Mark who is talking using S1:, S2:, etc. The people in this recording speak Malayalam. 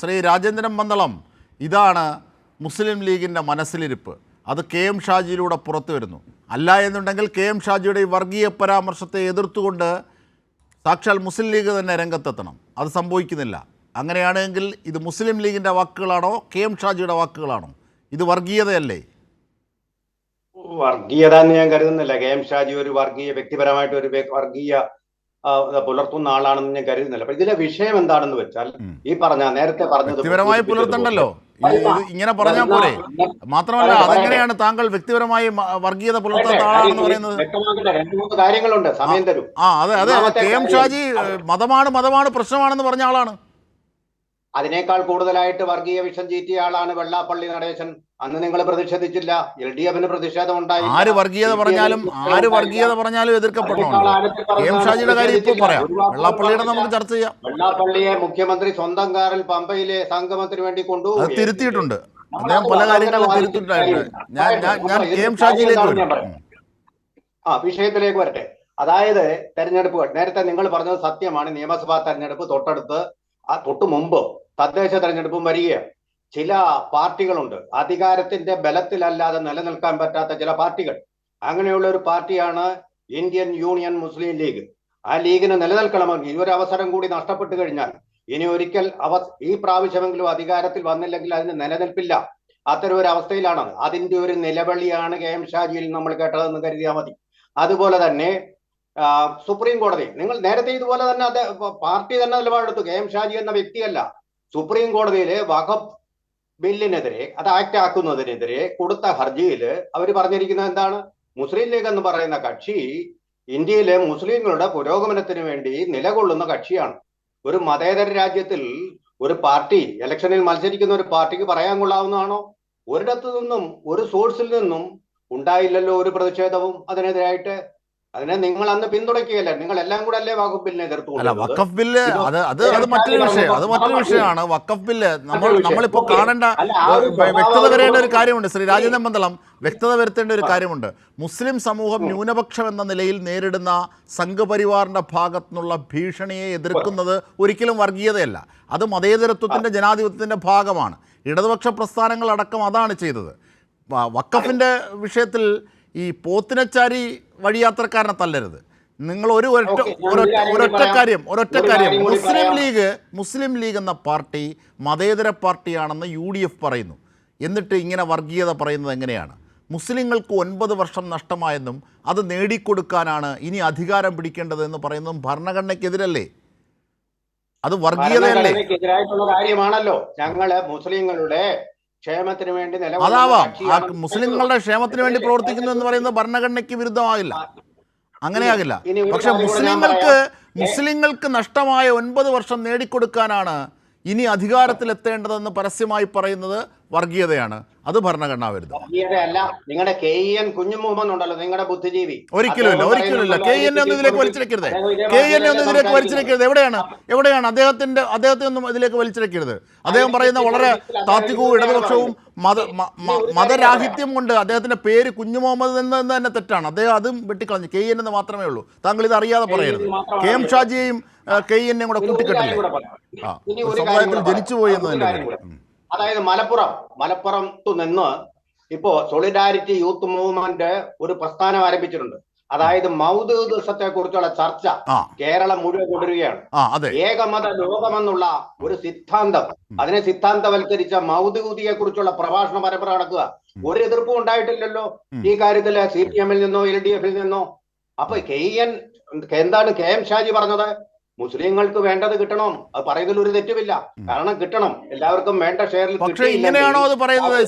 S1: ശ്രീ രാജേന്ദ്രൻ പന്തളം ഇതാണ് മുസ്ലിം ലീഗിന്റെ മനസ്സിലിരിപ്പ്. അത് കെ എം ഷാജിയിലൂടെ പുറത്തു വരുന്നു. അല്ല എന്നുണ്ടെങ്കിൽ കെ എം ഷാജിയുടെ ഈ വർഗീയ പരാമർശത്തെ എതിർത്തുകൊണ്ട് സാക്ഷാൽ മുസ്ലിം ലീഗ് തന്നെ രംഗത്തെത്തണം. അത് സംഭവിക്കുന്നില്ല. അങ്ങനെയാണെങ്കിൽ ഇത് മുസ്ലിം ലീഗിന്റെ വാക്കുകളാണോ കെ എം ഷാജിയുടെ വാക്കുകളാണോ? ഇത് വർഗീയതയല്ലേ?
S2: വർഗീയത എന്ന് ഞാൻ കരുതുന്നില്ല. കെ എം ഷാജി ഒരു വർഗീയ വ്യക്തിപരമായിട്ട് ഒരു വർഗീയ പുലർത്തുന്ന ആളാണെന്ന് ഞാൻ കരുതുന്നില്ല. അപ്പൊ ഇതിലെ വിഷയം എന്താണെന്ന് വെച്ചാൽ ഈ പറഞ്ഞ നേരത്തെ പറഞ്ഞത്
S1: വ്യക്തിപരമായി പുലർത്തണ്ടല്ലോ. ഇങ്ങനെ പറഞ്ഞാൽ പോലെ മാത്രമല്ല അതെങ്ങനെയാണ് താങ്കൾ വ്യക്തിപരമായി വർഗീയത പുലർത്താത്ത ആളാണെന്ന് പറയുന്നത്?
S2: രണ്ട് മൂന്ന് കാര്യങ്ങളുണ്ട്. സമയം തരും.
S1: ആ അതെ അതെ കെ എം ഷാജി മതമാണ് മതമാണ് പ്രശ്നമാണെന്ന് പറഞ്ഞ ആളാണ്.
S2: അതിനേക്കാൾ കൂടുതലായിട്ട് വർഗീയ വിഷം ചീറ്റിയ ആളാണ് വെള്ളാപ്പള്ളി നടേശൻ. അന്ന് നിങ്ങൾ പ്രതിഷേധിച്ചില്ല. എൽ ഡി എഫിന് പ്രതിഷേധം ഉണ്ടായി
S1: ആര് വർഗീയത പറഞ്ഞാലും ആര് വർഗീയത പറഞ്ഞാലും എതിർക്കപ്പെടണമല്ലോ കെ എം ഷാജിയുടെ കാര്യം ഇപ്പോൾ പറയാം. വെള്ളാപ്പള്ളിയുടെ നമുക്ക് ചർച്ച ചെയ്യാം.
S2: വെള്ളാപ്പള്ളിയെ മുഖ്യമന്ത്രി സ്വന്തം കാറിൽ പമ്പയിലെ സംഗമത്തിന് വേണ്ടി കൊണ്ടുപോകും
S1: തിരുത്തിയിട്ടുണ്ട്. അദ്ദേഹം പല കാര്യങ്ങളും തിരുത്തിയിട്ടായിട്ടുണ്ട് ഞാൻ ഞാൻ ഞാൻ കെ എം ഷാജിയിലേക്ക് വരും.
S2: ആ വിഷയത്തിലേക്ക് വരട്ടെ. അതായത് തെരഞ്ഞെടുപ്പ് നേരത്തെ നിങ്ങൾ പറഞ്ഞത് സത്യമാണ്. നിയമസഭാ തെരഞ്ഞെടുപ്പ് തൊട്ടടുത്ത് ആ തൊട്ടു മുമ്പ് തദ്ദേശ തെരഞ്ഞെടുപ്പും വരികയാണ് ചില പാർട്ടികളുണ്ട്. അധികാരത്തിന്റെ ബലത്തിലല്ലാതെ നിലനിൽക്കാൻ പറ്റാത്ത ചില പാർട്ടികൾ. അങ്ങനെയുള്ള ഒരു പാർട്ടിയാണ് ഇന്ത്യൻ യൂണിയൻ മുസ്ലിം ലീഗ്. ആ ലീഗിന് നിലനിൽക്കണമെങ്കിൽ ഈ ഒരു അവസരം കൂടി നഷ്ടപ്പെട്ടു കഴിഞ്ഞാൽ ഇനി ഒരിക്കൽ അവ ഈ പ്രാവശ്യമെങ്കിലും അധികാരത്തിൽ വന്നില്ലെങ്കിൽ അതിന് നിലനിൽപ്പില്ല. അത്തരം ഒരു അവസ്ഥയിലാണ്. അതിന്റെ ഒരു നിലവിളിയാണ് കെ എം ഷാജിയിൽ നമ്മൾ കേട്ടതെന്ന് കരുതിയാൽ മതി. അതുപോലെ തന്നെ സുപ്രീം കോടതി നിങ്ങൾ നേരത്തെ ഇതുപോലെ തന്നെ അത് പാർട്ടി തന്നെ നിലപാടെടുത്തു. കെ. എം. ഷാജി എന്ന വ്യക്തിയല്ല. സുപ്രീം കോടതിയിലെ വഖഫ് ബില്ലിനെതിരെ അത് ആക്ട് ആക്കുന്നതിനെതിരെ കൊടുത്ത ഹർജിയിൽ അവർ പറഞ്ഞിരിക്കുന്നത് എന്താണ്? മുസ്ലിം ലീഗ് എന്ന് പറയുന്ന കക്ഷി ഇന്ത്യയിലെ മുസ്ലിങ്ങളുടെ പുരോഗമനത്തിന് വേണ്ടി നിലകൊള്ളുന്ന കക്ഷിയാണ്. ഒരു മതേതര രാജ്യത്തിൽ ഒരു പാർട്ടി ഇലക്ഷനിൽ മത്സരിക്കുന്ന ഒരു പാർട്ടിക്ക് പറയാൻ കൊള്ളാവുന്നതാണോ? ഒരിടത്തു നിന്നും ഒരു സോഴ്സിൽ നിന്നും ഉണ്ടായില്ലല്ലോ ഒരു പ്രതിഷേധവും അതിനെതിരായിട്ട്. അതിനെ നിങ്ങൾ അന്ന് പിന്തുണയ്ക്കുകയല്ല? നിങ്ങൾ എല്ലാം കൂടെ അല്ലേ വകുപ്പ് ബില്ലിനെ എതിർത്തു
S1: അല്ല? വക്കഫ് ബില്ല് അത് അത് അത് മറ്റൊരു വിഷയം അത് മറ്റൊരു വിഷയമാണ്. വക്കഫ് ബില്ല് നമ്മൾ
S2: നമ്മളിപ്പോ.
S1: നമ്മളിപ്പോൾ. കാണേണ്ട വ്യക്തത വരേണ്ട ഒരു കാര്യമുണ്ട്. ശ്രീ രാജേന്ദ്രൻ പന്തളം വ്യക്തത വരുത്തേണ്ട ഒരു കാര്യമുണ്ട്. മുസ്ലിം സമൂഹം. ന്യൂനപക്ഷം എന്ന നിലയിൽ നേരിടുന്ന സംഘപരിവാറിന്റെ ഭാഗത്തു നിന്നുള്ള ഭീഷണിയെ എതിർക്കുന്നത് ഒരിക്കലും വർഗീയതയല്ല. അത് മതേതരത്വത്തിന്റെ ജനാധിപത്യത്തിന്റെ ഭാഗമാണ്. ഇടതുപക്ഷ പ്രസ്ഥാനങ്ങൾ അടക്കം അതാണ് ചെയ്തത്. വ- വക്കഫിന്റെ വിഷയത്തിൽ ഈ പോത്തിനച്ചാരി വഴിയാത്രക്കാരനെ തല്ലരുത്. നിങ്ങൾ ഒരു ഒരൊറ്റ ഒരൊറ്റ
S2: കാര്യം
S1: ഒരൊറ്റ കാര്യം ഒരൊറ്റ കാര്യം.
S2: കാര്യം
S1: മുസ്ലിം ലീഗ് മുസ്ലിം ലീഗ് എന്ന പാർട്ടി മതേതര പാർട്ടിയാണെന്ന് യു ഡി എഫ് പറയുന്നു. എന്നിട്ട് ഇങ്ങനെ വർഗീയത പറയുന്നത് എങ്ങനെയാണ്? മുസ്ലിങ്ങൾക്ക് ഒൻപത് വർഷം നഷ്ടമായെന്നും അത് നേടിക്കൊടുക്കാനാണ് ഇനി അധികാരം പിടിക്കേണ്ടതെന്ന് പറയുന്നതും ഭരണഘടനയ്ക്കെതിരല്ലേ? അത് വർഗീയതയല്ലേ?
S2: കാര്യമാണല്ലോ. ഞങ്ങൾ മുസ്ലിങ്ങളുടെ ക്ഷേമത്തിന് വേണ്ടി
S1: അതാവാം. ആ മുസ്ലിങ്ങളുടെ ക്ഷേമത്തിന് വേണ്ടി പ്രവർത്തിക്കുന്നു എന്ന് പറയുന്നത് ഭരണഘടനയ്ക്ക് വിരുദ്ധമാകില്ല. അങ്ങനെയാകില്ല. പക്ഷെ മുസ്ലിങ്ങൾക്ക് മുസ്ലിങ്ങൾക്ക് നഷ്ടമായ ഒൻപത് വർഷം നേടിക്കൊടുക്കാനാണ് ഇനി അധികാരത്തിലെത്തേണ്ടതെന്ന് പരസ്യമായി പറയുന്നത് വർഗീയതയാണ്. അത് ഭരണഘടനാ വിരുദ്ധം.
S2: വർഗീയതയല്ല. നിങ്ങളുടെ കെ ഇ എൻ കുഞ്ഞുമുഹമ്മദ് ഉണ്ടല്ലോ നിങ്ങളുടെ ബുദ്ധിജീവി.
S1: ഒരിക്കലും ഒരിക്കലും കെ എൻ ഒന്നും ഇതിലേക്ക് വലിച്ചിരിക്കരുത് കെ എൻ ഒന്നും ഇതിലേക്ക് വലിച്ചിരിക്കരുത് എവിടെയാണ്? എവിടെയാണ്? അദ്ദേഹത്തിന്റെ അദ്ദേഹത്തെ ഒന്നും ഇതിലേക്ക് വലിച്ചിരിക്കരുത് അദ്ദേഹം പറയുന്ന വളരെ താത്വികവും ഇടതുപക്ഷവും മത മതരാഹിത്യം കൊണ്ട് അദ്ദേഹത്തിന്റെ പേര് കുഞ്ഞു മുഹമ്മദ് എന്ന് തന്നെ തെറ്റാണ്. അദ്ദേഹം അതും വെട്ടിക്കളഞ്ഞു. കെ എൻ എന്ന് മാത്രമേ ഉള്ളൂ. താങ്കൾ ഇത് അറിയാതെ പറയരുത്. കെ എം ഷാജിയെയും കെ എന്നെയും കൂടെ കൂട്ടിക്കെട്ടില്ല?
S2: ഇനി
S1: ഒരു
S2: കാര്യം. അതായത് മലപ്പുറം മലപ്പുറത്തു നിന്ന് ഇപ്പോ സോളിഡാരിറ്റി യൂത്ത് മൂവ്മെന്റ് ഒരു പ്രസ്ഥാനം ആരംഭിച്ചിട്ടുണ്ട്. അതായത് മൗദ് ദിവസത്തെ കുറിച്ചുള്ള ചർച്ച കേരളം മുഴുവൻ തുടരുകയാണ്. ഏകമത ലോകമെന്നുള്ള ഒരു സിദ്ധാന്തം. അതിനെ സിദ്ധാന്തവൽക്കരിച്ച മൗദൂദിയെ കുറിച്ചുള്ള പ്രഭാഷണ പരമ്പര നടക്കുക. ഒരു എതിർപ്പും ഉണ്ടായിട്ടില്ലല്ലോ ഈ കാര്യത്തിൽ സി പി എമ്മിൽ നിന്നോ എൽ ഡി എഫിൽ നിന്നോ. അപ്പൊ കെ എൻ എന്താണ് കെ എം ഷാജി പറഞ്ഞത്? മുസ്ലിങ്ങൾക്ക് വേണ്ടത് കിട്ടണം. അത് പറയുന്നതിൽ ഒരു തെറ്റുമില്ല. കാരണം കിട്ടണം. എല്ലാവർക്കും വേണ്ട ഷെയറിൽ
S1: പക്ഷേ ഇങ്ങനെയാണോ അത് പറയുന്നത്?